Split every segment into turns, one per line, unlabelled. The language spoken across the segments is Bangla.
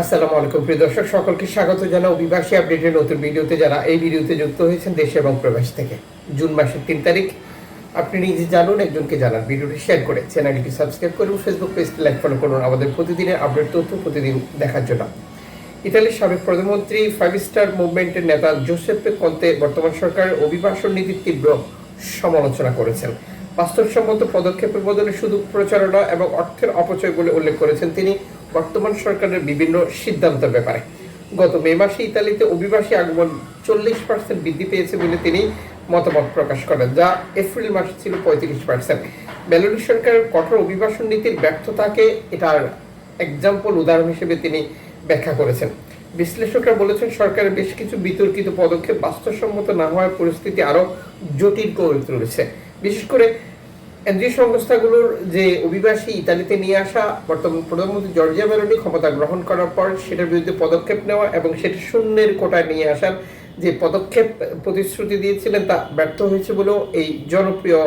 আসসালামু আলাইকুম, প্রিয় দর্শক, সকলকে স্বাগত জানা অভিবাসী আপডেটের নতুন ভিডিওতে। যারা এই ভিডিওতে যুক্ত হয়েছেন দেশে এবং প্রবাস থেকে, জুন মাসের তিন তারিখ, আপনি নিজে জানুন, একজনকে জানান। ভিডিওটি শেয়ার করে চ্যানেলটি সাবস্ক্রাইব করুন ফেসবুক পেজটি লাইক ফলো করুন। আমাদের প্রতিদিনের আপডেট, তথ্য প্রতিদিন দেখার জন্য। ইতালির সাবেক প্রধানমন্ত্রী, ফাইভ স্টার মুভমেন্টের নেতা জোসেফে কন্তে বর্তমান সরকারের অভিবাসন নীতির তীব্র সমালোচনা করেছেন। বাস্তবসম্মত পদক্ষেপের বদলে শুধু প্রচারণা এবং অর্থের অপচয় বলে উল্লেখ করেছেন তিনি। বর্তমান সরকারের বিভিন্ন সিদ্ধান্তের ব্যাপারে। গত মে মাসে ইতালিতে অভিবাসী আগমন চল্লিশ পার্সেন্ট বৃদ্ধি পেয়েছে বলে তিনি মতামত প্রকাশ করেন, যা এপ্রিল মাসে ছিল পঁয়ত্রিশ পার্সেন্ট মেলোডি সরকারের কঠোর অভিবাসন নীতির ব্যর্থতাকে এটার এক্সাম্পল উদাহরণ হিসেবে তিনি ব্যাখ্যা করেছেন। বিশ্লেষকরা বলেছেন, সরকারের বেশ কিছু বিতর্কিত পদক্ষেপ বাস্তবসম্মত না হওয়ার পরিস্থিতি আরও জটিল করে তুলেছে। বিশেষ করে এনজিও সংস্থাগুলোর যে অভিবাসী ইতালিতে নিয়ে আসা বর্তমান প্রধানমন্ত্রী জর্জিয়া মেলোনি ক্ষমতা গ্রহণ করার পর সেটার বিরুদ্ধে পদক্ষেপ নেওয়া এবং সেটা শূন্যের কোটায় নিয়ে আসার যে পদক্ষেপ প্রতিশ্রুতি দিয়েছিলেন তা ব্যর্থ হয়েছে বলেও এই জনপ্রিয়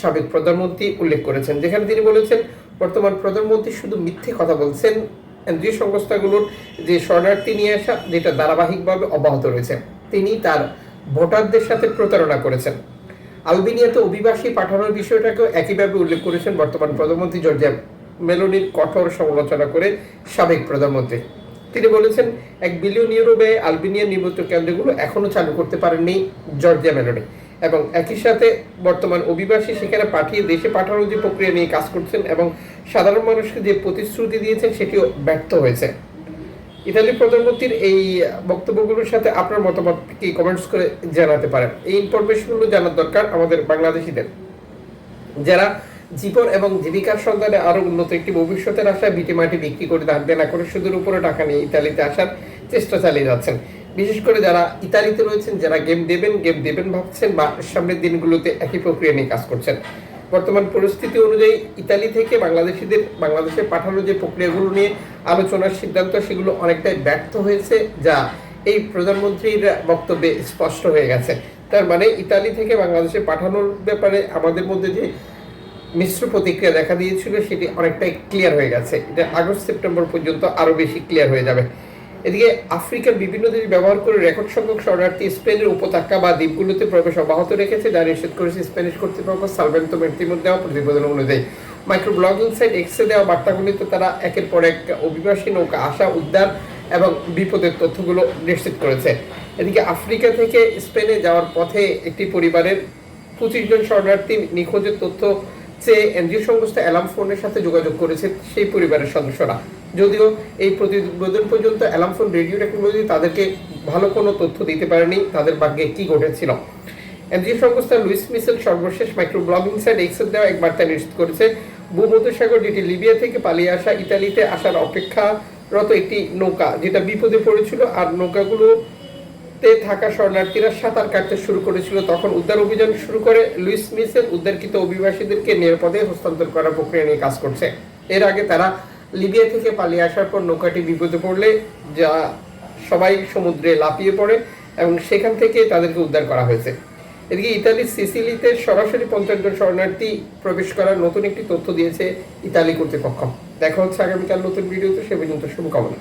সাবেক প্রধানমন্ত্রী উল্লেখ করেছেন। যেখানে তিনি বলেছেন, বর্তমান প্রধানমন্ত্রী শুধু মিথ্যে কথা বলছেন, এনজিও সংস্থাগুলোর যে শরণার্থী নিয়ে আসা, যেটা ধারাবাহিকভাবে অব্যাহত রয়েছে, তিনি তার ভোটারদের সাথে প্রতারণা করেছেন। আলবেনিয়াতে অভিবাসী পাঠানোর বিষয়টাকেও একইভাবে উল্লেখ করেছেন বর্তমান প্রধানমন্ত্রী জর্জিয়া মেলোনির কঠোর সমালোচনা করে সাবেক প্রধানমন্ত্রী। তিনি বলেছেন, এক বিলিয়ন ইউরো ব্যয়ে আলবেনিয়ার নির্বাচন কেন্দ্রগুলো এখনও চালু করতে পারেননি জর্জিয়া মেলোনি এবং একই সাথে বর্তমান অভিবাসী সেখানে পাঠিয়ে দেশে পাঠানোর যে প্রক্রিয়া নিয়ে কাজ করছেন এবং সাধারণ মানুষকে যে প্রতিশ্রুতি দিয়েছেন সেটিও ব্যর্থ হয়েছে। ইতালির প্রধানমন্ত্রীর এই বক্তব্যগুলোর সাথে আপনার মতামত কি? কমেন্টস করে জানাতে পারেন। এই ইনফরমেশনগুলো জানার দরকার আমাদের বাংলাদেশিদের। যারা জীবন এবং জীবিকার সন্ধানে আরও উন্নত একটি ভবিষ্যতের আশায় ভিটি মাটি বিক্রি করে ধার দেনা করে সুদের উপরে টাকা নিয়ে ইতালিতে আসার চেষ্টা চালিয়ে যাচ্ছেন। বিশেষ করে যারা ইতালিতে রয়েছেন, যারা গেম দেবেন গেম দেবেন ভাবছেন বা সামনের দিনগুলোতে একই প্রক্রিয়া নিয়ে কাজ করছেন। বর্তমান পরিস্থিতি অনুযায়ী ইতালি থেকে বাংলাদেশিদের, বাংলাদেশে পাঠানোর যে প্রক্রিয়াগুলো নিয়ে আলোচনার সিদ্ধান্ত, সেগুলো অনেকটাই ব্যর্থ হয়েছে, যা এই প্রধানমন্ত্রীর বক্তব্যে স্পষ্ট হয়ে গেছে। তার মানে ইতালি থেকে বাংলাদেশে পাঠানোর ব্যাপারে আমাদের মধ্যে যে মিশ্র প্রতিক্রিয়া দেখা দিয়েছিল, সেটি অনেকটাই ক্লিয়ার হয়ে গেছে। এটা আগস্ট সেপ্টেম্বর পর্যন্ত আরও বেশি ক্লিয়ার হয়ে যাবে। এদিকে আফ্রিকার বিভিন্ন দেশ ব্যবহার করে রেকর্ড সংখ্যক শরণার্থী স্পেনের উপত্যকা বা দ্বীপগুলোতে প্রবেশ অব্যাহত রেখেছে, যা নিষেধ করেছে স্প্যানিশ কর্তৃপক্ষ সালভেন্তো মেন্টিমোর দেওয়া প্রতিবেদন অনুযায়ী। মাইক্রো ব্লগিং সাইট এক্সে দেওয়া বার্তাগুলিতে তারা একের পর এক অভিবাসী নৌকা আসা, উদ্ধার এবং বিপদের তথ্যগুলো নিশ্চিত করেছে। এদিকে আফ্রিকা থেকে স্পেনে যাওয়ার পথে একটি পরিবারের পঁচিশ জন শরণার্থী নিখোঁজের তথ্য চেয়ে এনজিও সংস্থা অ্যালার্ম ফোনের সাথে যোগাযোগ করেছে সেই পরিবারের সদস্যরা। যদিও এই প্রতিবেদন পর্যন্ত অ্যালার্ম ফোন, রেডিও টেকনোলজি তাদেরকে ভালো কোনো তথ্য দিতে পারেনি, তাদের ভাগ্যে কি ঘটেছিল? এনজিও সংস্থা লুইস মিসেল সর্বশেষ মাইক্রো ব্লগিং সাইট এক্সের দেওয়া এক বার্তা নিশ্চিত করেছে, ভূমধ্যসাগর যেটি লিবিয়া থেকে পালিয়ে আসা ইতালিতে আসার অপেক্ষারত একটি নৌকা, যেটা বিপদে পড়েছিল, আর নৌকাগুলো তে থাকা শরণার্থীরা সাঁতার কাটতে শুরু করেছিল। তখন উদ্ধার অভিযান শুরু করে লুইস মিসেল উদ্ধারকৃত অভিবাসীদেরকে নিরাপদে হস্তান্তর করার প্রক্রিয়া নিয়ে কাজ করছে। এর আগে তারা লিবিয়া থেকে পালিয়ে আসার পর নৌকাটি বিপদে পড়লে যা সবাই সমুদ্রে লাফিয়ে পড়ে এবং সেখান থেকে তাদেরকে উদ্ধার করা হয়েছে। এদিকে ইতালির সিসিলিতে সরাসরি পঞ্চাশ জন শরণার্থী প্রবেশ করার নতুন একটি তথ্য দিয়েছে ইতালি কর্তৃপক্ষ। দেখা হচ্ছে আগামীকাল নতুন ভিডিওতে, সে পর্যন্ত শুভকামনা।